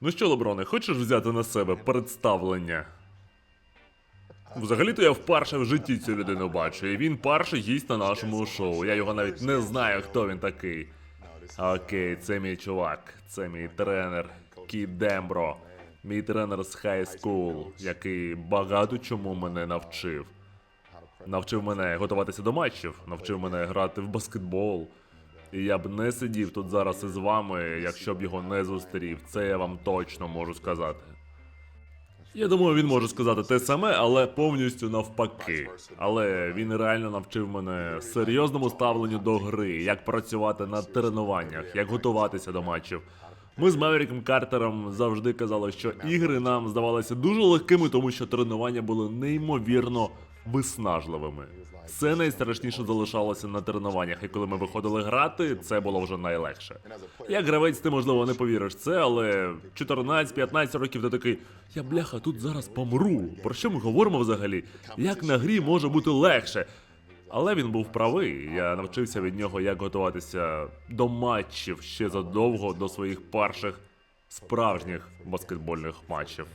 Ну що, Леброне, хочеш взяти на себе представлення? Взагалі-то я вперше в житті цю людину бачу, і він перший гість на нашому шоу. Я його навіть не знаю, хто він такий. Окей, це мій чувак, це мій тренер Кіт Дембро, мій тренер з High School, який багато чому мене навчив. Навчив мене готуватися до матчів, навчив мене грати в баскетбол. І я б не сидів тут зараз із вами, якщо б його не зустрів. Це я вам точно можу сказати. Я думаю, він може сказати те саме, але повністю навпаки. Але він реально навчив мене серйозному ставленню до гри, як працювати на тренуваннях, як готуватися до матчів. Ми з Меверіком Картером завжди казали, що ігри нам здавалися дуже легкими, тому що тренування були неймовірно виснажливими. Все найстрашніше залишалося на тренуваннях, і коли ми виходили грати, це було вже найлегше. Як гравець, ти можливо не повіриш це, але 14-15 років ти такий. Я бляха, тут зараз помру. Про що ми говоримо взагалі? Як на грі може бути легше? Але він був правий. Я навчився від нього, як готуватися до матчів ще задовго до своїх перших справжніх баскетбольних матчів.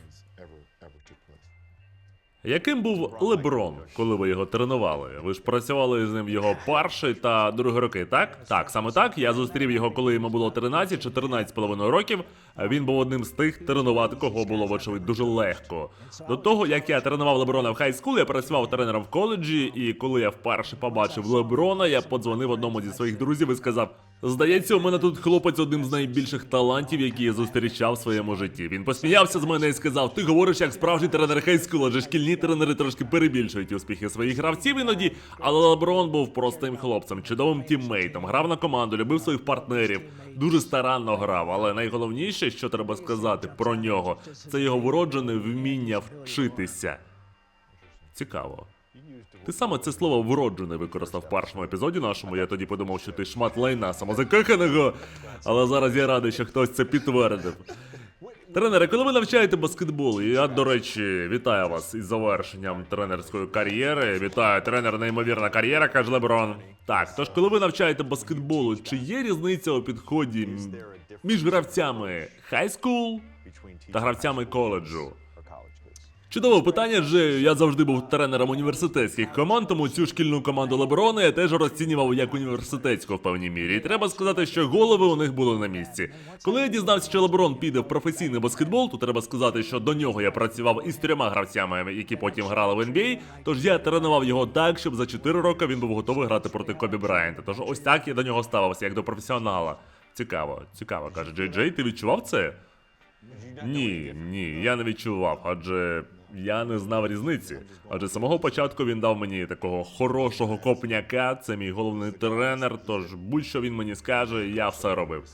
Яким був Леброн, коли ви його тренували? Ви ж працювали з ним його перший та другий роки, так? Так, саме так. Я зустрів його, коли йому було 13-14 з років. А він був одним з тих тренувати, кого було вочевидь дуже легко. До того, як я тренував Леброна в хайскул, я працював тренером в коледжі, і коли я вперше побачив Леброна, я подзвонив одному зі своїх друзів і сказав: Здається, у мене тут хлопець одним з найбільших талантів, які я зустрічав в своєму житті. Він посміявся з мене і сказав: Ти говориш як справжній тренер хейскула, адже шкільні тренери трошки перебільшують успіхи своїх гравців іноді. Але Леброн був простим хлопцем, чудовим тіммейтом, грав на команду, любив своїх партнерів, дуже старанно грав. Але найголовніше, що треба сказати про нього, це його вроджене вміння вчитися. Цікаво. Ти саме це слово вроджене використав в першому епізоді нашому. Я тоді подумав, що ти шмат лайна самозакоханого. Але зараз я радий, що хтось це підтвердив. Тренери, коли ви навчаєте баскетбол, я, до речі, вітаю вас із завершенням тренерської кар'єри. Вітаю, тренер, неймовірна кар'єра, каже Леброн. Так, тож, коли ви навчаєте баскетболу, чи є різниця у підході між гравцями school та гравцями коледжу? Чудове питання, адже я завжди був тренером університетських команд, тому цю шкільну команду Леброна я теж розцінював як університетську в певній мірі. І треба сказати, що голови у них були на місці. Коли я дізнався, що Леброн піде в професійний баскетбол, то треба сказати, що до нього я працював із трьома гравцями, які потім грали в NBA, Тож я тренував його так, щоб за 4 роки він був готовий грати проти Кобі Брайанта. Тож ось так я до нього ставився, як до професіонала. Цікаво, цікаво, каже Джей Джей, ти відчував це? Ні, ні, я не відчував, адже я не знав різниці. Адже з самого початку він дав мені такого хорошого копняка, це мій головний тренер, тож будь-що він мені скаже, я все робив.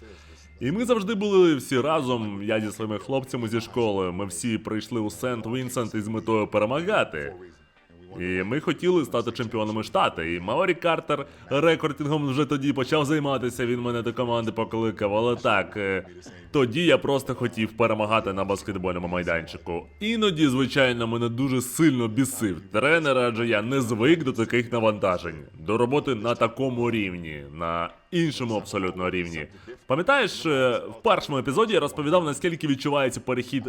І ми завжди були всі разом, я зі своїми хлопцями зі школи. Ми всі прийшли у Сент Вінсент із метою перемагати. І ми хотіли стати чемпіонами штату. І Маорі Картер рекордингом вже тоді почав займатися. Він мене до команди покликав. Але так, е, тоді я просто хотів перемагати на баскетбольному майданчику. Іноді, звичайно, мене дуже сильно бісив тренер, адже я не звик до таких навантажень, до роботи на такому рівні, на іншому абсолютно рівні. Пам'ятаєш, е, в першому епізоді я розповідав, наскільки відчувається перехід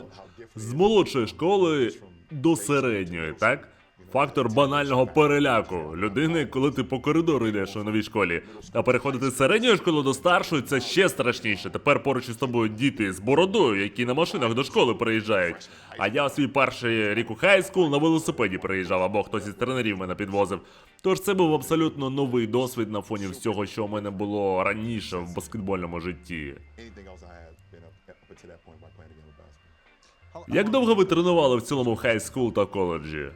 з молодшої школи до середньої, так? Фактор банального переляку людини, коли ти по коридору йдеш у новій школі. А переходити з середньої школи до старшої це ще страшніше. Тепер поруч із тобою діти з бородою, які на машинах до школи приїжджають. А я у свій перший рік у хайскул на велосипеді приїжджав, або хтось із тренерів мене підвозив. Тож це був абсолютно новий досвід на фоні всього, що у мене було раніше в баскетбольному житті. Як довго ви тренували в цілому хайскул та коледжі?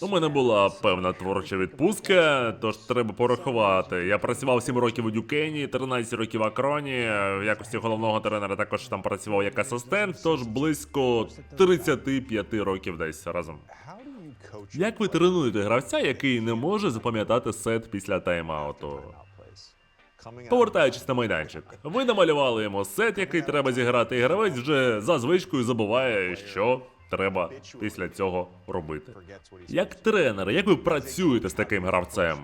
У мене була певна творча відпустка, тож треба порахувати. Я працював 7 років у Дюкені, 13 років в Акроні. В якості головного тренера також там працював як асистент, тож близько 35 років десь разом. Як ви тренуєте гравця, який не може запам'ятати сет після тайм-ауту? Повертаючись на майданчик, ви намалювали йому сет, який треба зіграти, і гравець вже за звичкою забуває, що треба після цього робити. Як тренер, як ви працюєте з таким гравцем?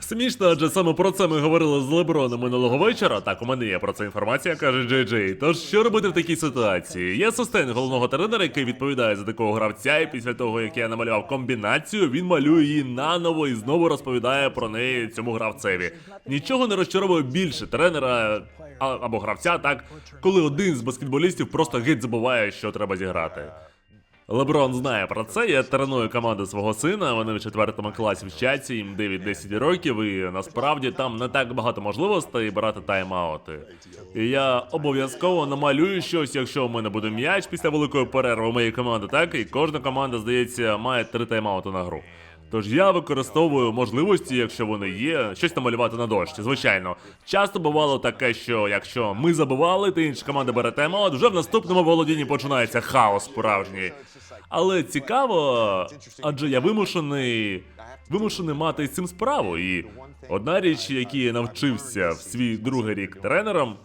Смішно, адже саме про це ми говорили з Леброном минулого вечора. Так, у мене є про це інформація, каже Джей Джей. Тож що робити в такій ситуації? Є асистент головного тренера, який відповідає за такого гравця, і після того, як я намалював комбінацію, він малює її наново і знову розповідає про неї цьому гравцеві. Нічого не розчаровує більше тренера або гравця, так, коли один з баскетболістів просто геть забуває, що треба зіграти. Леброн знає про це. Я треную команду свого сина. Вони в четвертому класі вчаться, їм 9-10 років, і насправді там не так багато можливостей брати тайм-аути. І я обов'язково намалюю щось, якщо у мене буде м'яч після великої перерви у моєї команди, так і кожна команда, здається, має три тайм-аути на гру. Тож я використовую можливості, якщо вони є, щось намалювати на дошці. Звичайно, часто бувало таке, що якщо ми забували, то інша команда бере тайм-аут, вже в наступному володінні починається хаос справжній. Але цікаво, адже я вимушений вимушений мати з цим справу. І одна річ, якій я навчився в свій другий рік тренером,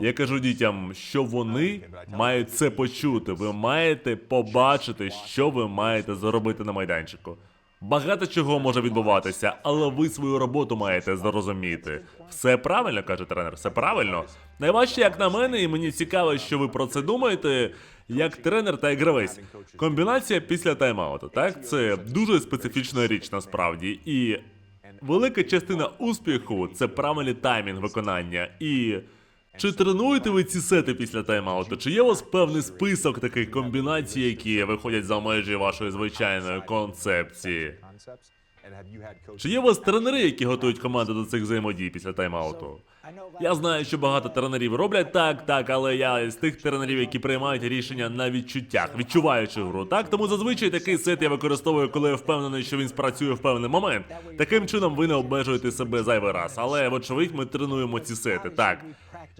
я кажу дітям, що вони мають це почути. Ви маєте побачити, що ви маєте зробити на майданчику. Багато чого може відбуватися, але ви свою роботу маєте зрозуміти. Все правильно, каже тренер, все правильно. Найважче, як на мене, і мені цікаво, що ви про це думаєте, як тренер та як гравець. Комбінація після тайм-ауту, так? Це дуже специфічна річ насправді. І велика частина успіху це правильний таймінг виконання. І чи тренуєте ви ці сети після тайм-ауту? Чи є у вас певний список таких комбінацій, які виходять за межі вашої звичайної концепції? Чи є у вас тренери, які готують команду до цих взаємодій після тайм-ауту? Я знаю, що багато тренерів роблять так, так, але я з тих тренерів, які приймають рішення на відчуттях, відчуваючи гру. Так, тому зазвичай такий сет я використовую, коли я впевнений, що він спрацює в певний момент. Таким чином ви не обмежуєте себе зайвий раз. Але вочевидь ми тренуємо ці сети. Так.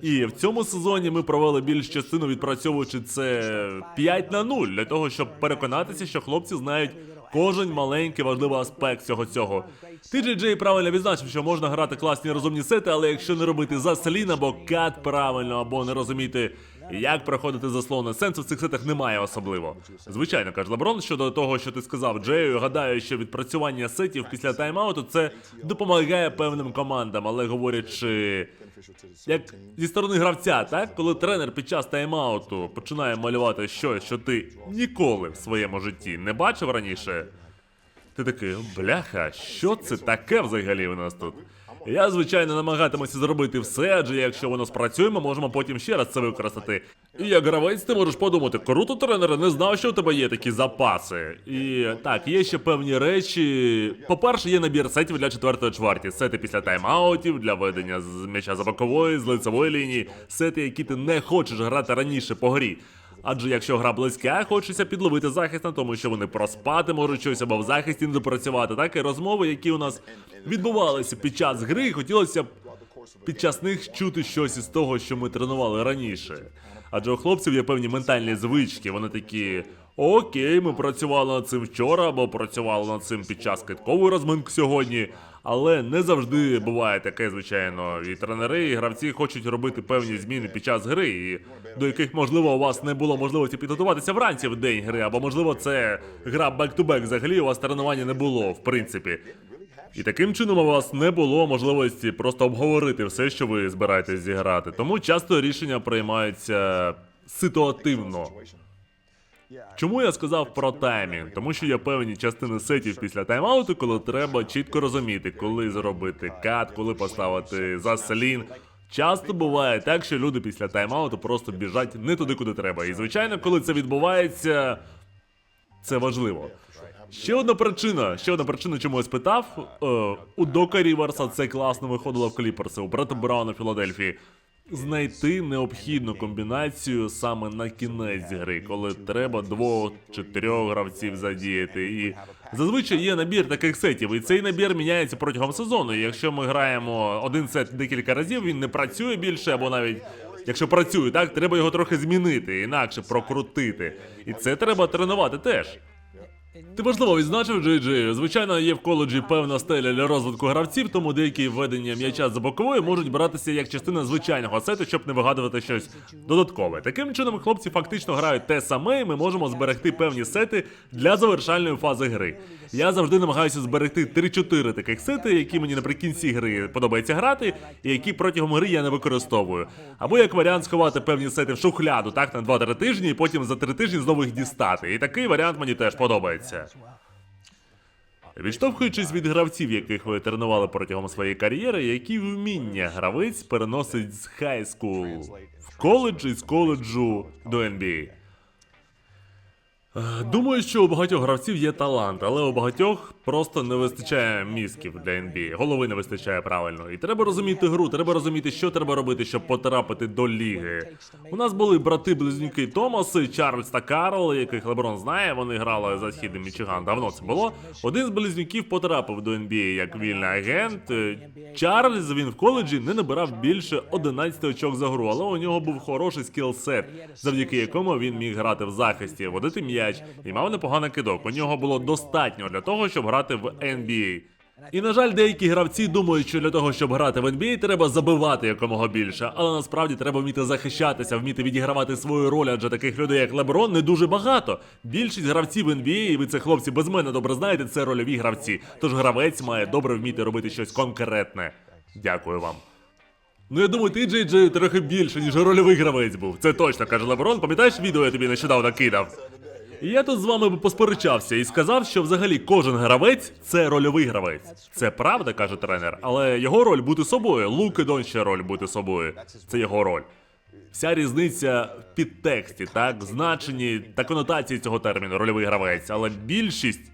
І в цьому сезоні ми провели більш частину, відпрацьовуючи це 5 на 0, для того, щоб переконатися, що хлопці знають кожен маленький важливий аспект цього цього. Ти Джей правильно відзначив, що можна грати класні розумні сети, але якщо не робити заслін або кат правильно, або не розуміти, як проходити заслони, сенсу в цих сетах немає особливо. Звичайно, каже Леброн, щодо того, що ти сказав Джею, гадаю, що відпрацювання сетів після тайм-ауту це допомагає певним командам, але говорячи. Як зі сторони гравця, так? Коли тренер під час тайм-ауту починає малювати щось, що ти ніколи в своєму житті не бачив раніше, ти такий, бляха, що це таке взагалі у нас тут? Я, звичайно, намагатимуся зробити все, адже якщо воно спрацює, ми можемо потім ще раз це використати. І як гравець, ти можеш подумати, круто, тренер, не знав, що у тебе є такі запаси. І так, є ще певні речі. По-перше, є набір сетів для четвертої чверті. Сети після тайм-аутів, для ведення з м'яча за бокової, з лицевої лінії, сети, які ти не хочеш грати раніше по грі. Адже якщо гра близька, хочеться підловити захист на тому, що вони проспати можуть щось або в захисті не допрацювати. Так і розмови, які у нас відбувалися під час гри, хотілося б під час них чути щось із того, що ми тренували раніше. Адже у хлопців є певні ментальні звички. Вони такі: окей, ми працювали над цим вчора, або працювали над цим під час киткової розминки сьогодні. Але не завжди буває таке, звичайно. І тренери, і гравці хочуть робити певні зміни під час гри, і до яких, можливо, у вас не було можливості підготуватися вранці в день гри, або можливо, це гра бек-ту-бек. Взагалі у вас тренування не було, в принципі. І таким чином у вас не було можливості просто обговорити все, що ви збираєтесь зіграти. Тому часто рішення приймаються ситуативно. Чому я сказав про таймінг? Тому що є певні частини сетів після тайм-ауту, коли треба чітко розуміти, коли зробити кат, коли поставити заслін. Часто буває так, що люди після тайм-ауту просто біжать не туди, куди треба. І звичайно, коли це відбувається, це важливо. Ще одна причина, ще одна причина, чому я спитав. Е, у Дока Ріверса це класно виходило в Кліперси, у Брета Брауна Філадельфії. Знайти необхідну комбінацію саме на кінець гри, коли треба двох чи трьох гравців задіяти. І зазвичай є набір таких сетів, і цей набір міняється протягом сезону. І якщо ми граємо один сет декілька разів, він не працює більше, або навіть якщо працює, так треба його трохи змінити, інакше прокрутити. І це треба тренувати теж. Ти важливо відзначив, Джей Джей. Звичайно, є в коледжі певна стеля для розвитку гравців, тому деякі введення м'яча за боковою можуть братися як частина звичайного сету, щоб не вигадувати щось додаткове. Таким чином, хлопці фактично грають те саме, і ми можемо зберегти певні сети для завершальної фази гри. Я завжди намагаюся зберегти 3-4 таких сети, які мені наприкінці гри подобається грати, і які протягом гри я не використовую. Або як варіант сховати певні сети в шухляду, так на 2-3 тижні, і потім за 3 тижні знову їх дістати. І такий варіант мені теж подобається. Відштовхуючись від гравців, яких ви тренували протягом своєї кар'єри, які вміння гравець переносить з хайскул в коледж і з коледжу до NBA? Е, Думаю, що у багатьох гравців є талант, але у багатьох просто не вистачає мізків для NBA. Голови не вистачає правильно. І треба розуміти гру, треба розуміти, що треба робити, щоб потрапити до ліги. У нас були брати-близнюки Томаси, Чарльз та Карл, яких Леброн знає. Вони грали за східним Мічиган. Давно це було. Один з близнюків потрапив до NBA як вільний агент. Е, Чарльз він в коледжі не набирав більше 11 очок за гру, але у нього був хороший скілсет, завдяки якому він міг грати в захисті, водити м'яч і мав непоганий кидок. У нього було достатньо для того, щоб грати в NBA. І на жаль, деякі гравці думають, що для того, щоб грати в NBA, треба забивати якомога більше, але насправді треба вміти захищатися, вміти відігравати свою роль, адже таких людей, як Леброн, не дуже багато. Більшість гравців NBA, і ви це хлопці без мене добре знаєте, це рольові гравці. Тож гравець має добре вміти робити щось конкретне. Дякую вам. Ну я думаю, ти Джей Джей трохи більше, ніж рольовий гравець був. Це точно каже Леброн. Пам'ятаєш відео я тобі нещодавно кидав? Я тут з вами посперечався і сказав, що взагалі кожен гравець це рольовий гравець. Це правда, каже тренер, але його роль бути собою. Луки Донча роль бути собою. Це його роль. Вся різниця в підтексті, так, значенні та конотації цього терміну рольовий гравець, але більшість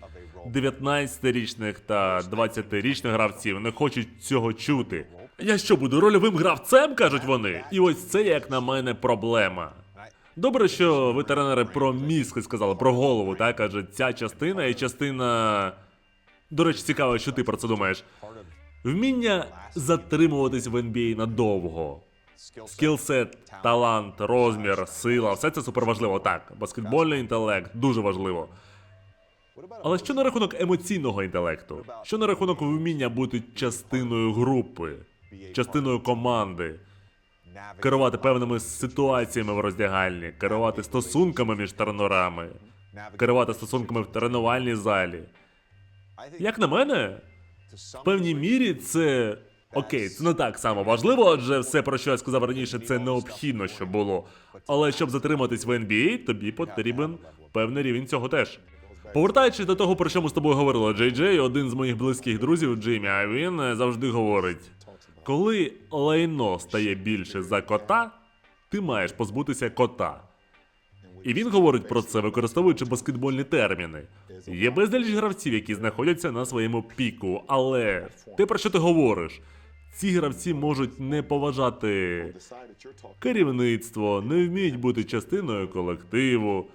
19-річних та 20-річних гравців не хочуть цього чути. Я що буду рольовим гравцем, кажуть вони. І ось це, як на мене, проблема. Добре, що ви тренери про мізки сказали, про голову, так? Адже ця частина і частина. До речі, цікаво, що ти про це думаєш. Вміння затримуватись в NBA надовго. Скілсет, талант, розмір, сила, все це суперважливо. Так, баскетбольний інтелект дуже важливо. Але що на рахунок емоційного інтелекту? Що на рахунок вміння бути частиною групи, частиною команди, керувати певними ситуаціями в роздягальні, керувати стосунками між тренерами, керувати стосунками в тренувальній залі. Як на мене, в певній мірі це. Окей, це не так само важливо, адже все, про що я сказав раніше, це необхідно, щоб було. Але щоб затриматись в NBA, тобі потрібен певний рівень цього теж. Повертаючись до того, про що ми з тобою говорили, Джей Джей, один з моїх близьких друзів Джиммі, а він завжди говорить: коли лайно стає більше за кота, ти маєш позбутися кота. І він говорить про це, використовуючи баскетбольні терміни. Є безліч гравців, які знаходяться на своєму піку, але те, про що ти говориш, ці гравці можуть не поважати керівництво, не вміють бути частиною колективу.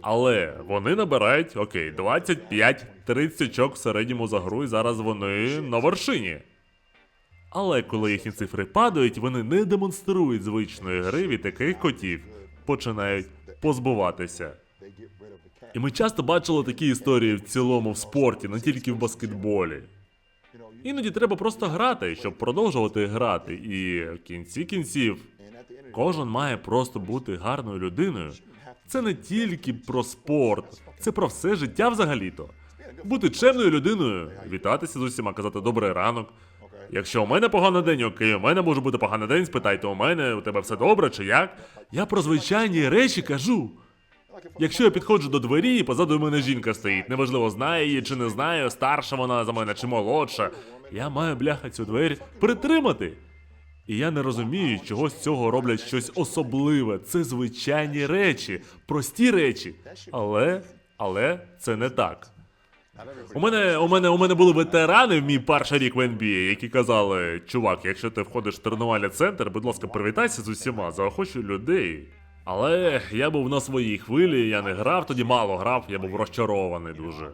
Але вони набирають окей, 25-30 очок в середньому за гру, і зараз вони на вершині. Але коли їхні цифри падають, вони не демонструють звичної гри від таких котів, починають позбуватися. І ми часто бачили такі історії в цілому в спорті, не тільки в баскетболі. Іноді треба просто грати, щоб продовжувати грати. І в кінці кінців Кожен має просто бути гарною людиною. Це не тільки про спорт, це про все життя взагалі-то. Бути чемною людиною, вітатися з усіма, казати добрий ранок. Якщо у мене поганий день, окей, у мене може бути поганий день, спитайте у мене, у тебе все добре чи як? Я про звичайні речі кажу. Якщо я підходжу до двері, і позаду мене жінка стоїть, неважливо, знає її чи не знає, старша вона за мене чи молодша. Я маю бляха цю двері притримати. І я не розумію, чого з цього роблять щось особливе. Це звичайні речі, прості речі. Але, але це не так. У мене, у мене, у мене були ветерани в мій перший рік в NBA, які казали: чувак, якщо ти входиш в тренувальний центр, будь ласка, привітайся з усіма, заохочуй людей. Але я був на своїй хвилі, я не грав, тоді мало грав, я був розчарований дуже.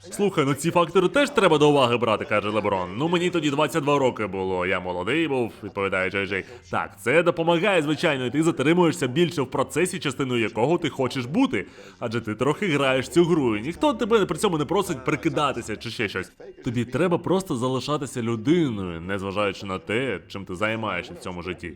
Слухай, ну ці фактори теж треба до уваги брати, каже Леброн. Ну мені тоді 22 роки було. Я молодий був, відповідає Джей Джей. Так, це допомагає, звичайно, і ти затримуєшся більше в процесі, частиною якого ти хочеш бути. Адже ти трохи граєш цю гру, і ніхто тебе при цьому не просить прикидатися чи ще щось. Тобі треба просто залишатися людиною, незважаючи на те, чим ти займаєшся в цьому житті.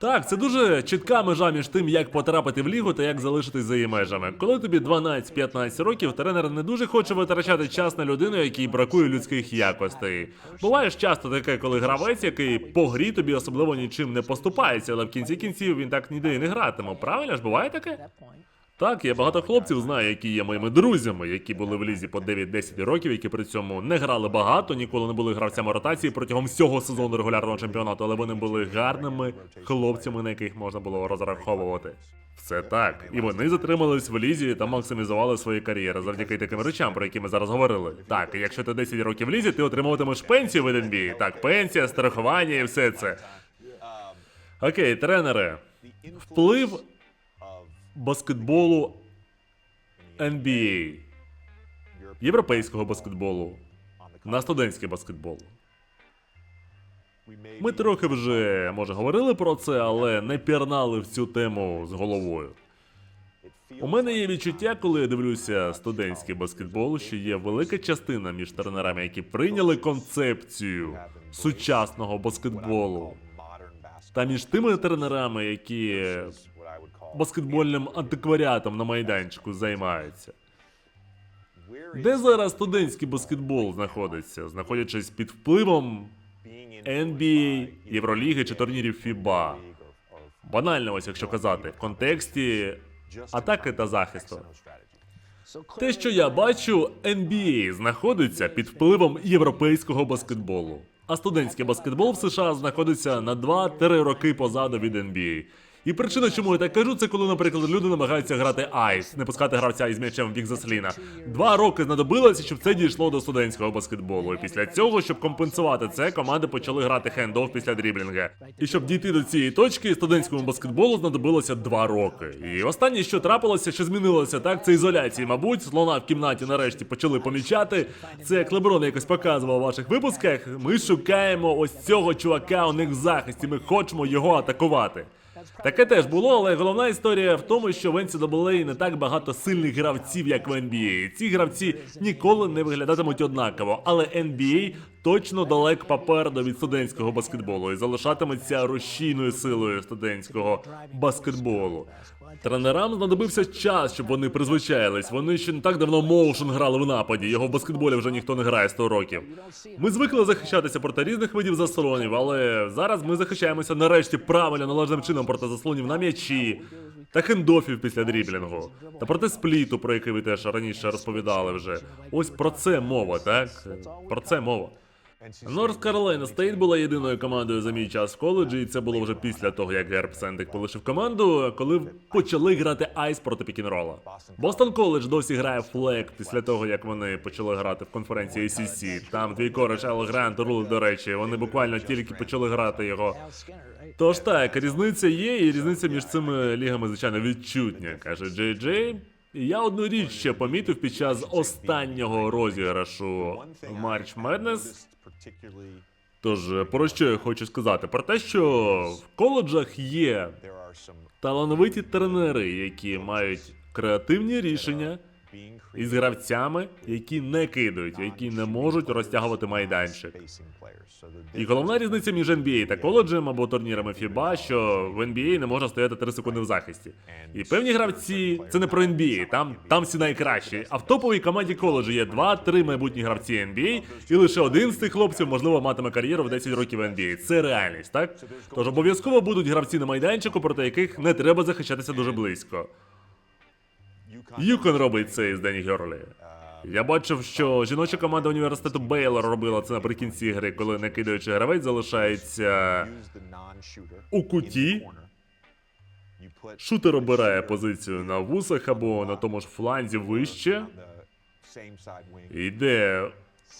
Так, це дуже чітка межа між тим, як потрапити в лігу та як залишитись за її межами. Коли тобі 12-15 років, тренер не дуже хоче витрачати час на людину, якій бракує людських якостей. Буває ж часто таке, коли гравець, який по грі тобі особливо нічим не поступається, але в кінці кінців він так ніде і не гратиме. Правильно ж буває таке? Так, я багато хлопців знаю, які є моїми друзями, які були в лізі по 9-10 років, які при цьому не грали багато, ніколи не були гравцями ротації протягом всього сезону регулярного чемпіонату, але вони були гарними хлопцями, на яких можна було розраховувати. Все так, і вони затримались в лізі та максимізували свої кар'єри завдяки таким речам, про які ми зараз говорили. Так, якщо ти 10 років в лізі, ти отримуватимеш пенсію від NBA. Так, пенсія, страхування і все це. Окей, тренери. Вплив баскетболу NBA, європейського баскетболу на студентський баскетбол. Ми трохи вже може говорили про це, але не пірнали в цю тему з головою. У мене є відчуття, коли я дивлюся студентський баскетбол, що є велика частина між тренерами, які прийняли концепцію сучасного баскетболу, та між тими тренерами, які баскетбольним антикваріатом на майданчику займаються. Де зараз студентський баскетбол знаходиться, знаходячись під впливом NBA, Євроліги чи турнірів FIBA? Банально, ось якщо казати, в контексті атаки та захисту. Те, що я бачу, NBA знаходиться під впливом європейського баскетболу, а студентський баскетбол в США знаходиться на 2-3 роки позаду від NBA. І причина, чому я так кажу, це коли, наприклад, люди намагаються грати айс, не пускати гравця із м'ячем в бік засліна. Два роки знадобилося, щоб це дійшло до студентського баскетболу. І після цього, щоб компенсувати це, команди почали грати хендоф після дріблінга. І щоб дійти до цієї точки, студентському баскетболу знадобилося два роки. І останнє, що трапилося, що змінилося, так це ізоляції. Мабуть, слона в кімнаті нарешті почали помічати. Це як Леброн якось показував у ваших випусках. Ми шукаємо ось цього чувака у них в захисті. Ми хочемо його атакувати. Таке теж було, але головна історія в тому, що в NCAA не так багато сильних гравців, як в NBA. Ці гравці ніколи не виглядатимуть однаково, але NBA точно далек попереду від студентського баскетболу і залишатиметься рушійною силою студентського баскетболу. Тренерам знадобився час, щоб вони призвичаїлись. Вони ще не так давно моушен грали в нападі. Його в баскетболі вже ніхто не грає 100 років. Ми звикли захищатися проти різних видів заслонів, але зараз ми захищаємося нарешті правильно належним чином проти заслонів на м'ячі та хендофів після дріблінгу. Та проти спліту, про який ви теж раніше розповідали вже. Ось про це мова, так? Про це мова. Норth Carolina State була єдиною командою за мій час в коледжі, і це було вже після того, як Герб Сендик полишив команду, коли почали грати айс проти пікінрола. Бостон Коледж досі грає флек після того, як вони почали грати в конференції ACC. Там твій кореш Ел Грант рул, до речі, вони буквально тільки почали грати його. Тож так, різниця є, і різниця між цими лігами, звичайно, відчутня, каже Джей Джей. Я одну річ ще помітив під час останнього розіграшу March Madness. Тож про що я хочу сказати? Про те, що в коледжах є талановиті тренери, які мають креативні рішення із гравцями, які не кидають, які не можуть розтягувати майданчик. І головна різниця між NBA та коледжем або турнірами FIBA, що в NBA не можна стояти 3 секунди в захисті. І певні гравці, це не про NBA, там, там всі найкращі. А в топовій команді коледжу є 2-3 майбутні гравці NBA, і лише один з цих хлопців можливо матиме кар'єру в 10 років NBA. Це реальність, так? Тож обов'язково будуть гравці на майданчику, проти яких не треба захищатися дуже близько. Юкон робить це із Дені Герлі. Я бачив, що жіноча команда університету Бейлор робила це наприкінці гри, коли накидаючи гравець залишається у куті. Шутер обирає позицію на вусах або на тому ж фланзі вище. Йде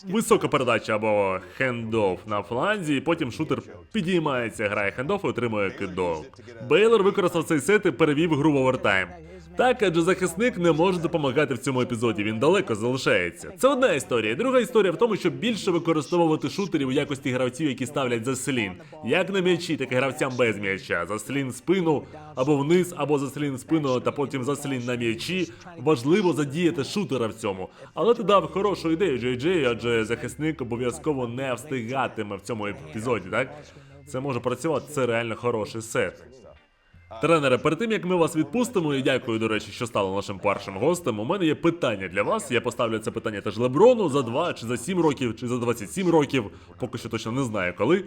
висока передача або хендоф на фланзі, і потім шутер підіймається, грає хендоф і отримує кидок. Бейлор використав цей сет і перевів гру в овертайм. Так, адже захисник не може допомагати в цьому епізоді, він далеко залишається. Це одна історія. Друга історія в тому, щоб більше використовувати шутерів у якості гравців, які ставлять заслін. Як на м'ячі, так і гравцям без м'яча. Заслін спину або вниз, або заслін спину, та потім заслін на м'ячі. Важливо задіяти шутера в цьому. Але ти дав хорошу ідею, Джей Джей, адже захисник обов'язково не встигатиме в цьому епізоді, так? Це може працювати, це реально хороший сет. Тренере, перед тим як ми вас відпустимо, і дякую, до речі, що стали нашим першим гостем. У мене є питання для вас. Я поставлю це питання теж Леброну за 2 чи за 7 років, чи за 27 років. Поки що точно не знаю коли.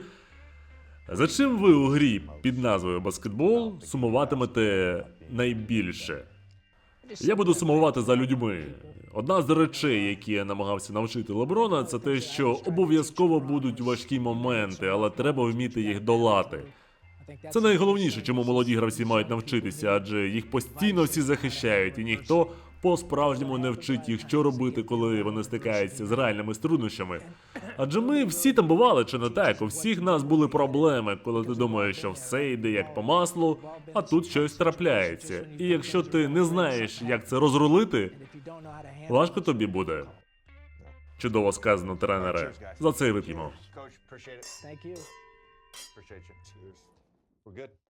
За чим ви у грі під назвою баскетбол сумуватимете найбільше? Я буду сумувати за людьми. Одна з речей, які я намагався навчити Леброна, це те, що обов'язково будуть важкі моменти, але треба вміти їх долати. Це найголовніше, чому молоді гравці мають навчитися, адже їх постійно всі захищають, і ніхто по-справжньому не вчить їх, що робити, коли вони стикаються з реальними труднощами. Адже ми всі там бували, чи не так? У всіх нас були проблеми, коли ти думаєш, що все йде як по маслу, а тут щось трапляється. І якщо ти не знаєш, як це розрулити, важко тобі буде. Чудово сказано, тренере. За це і вип'ємо. We're good.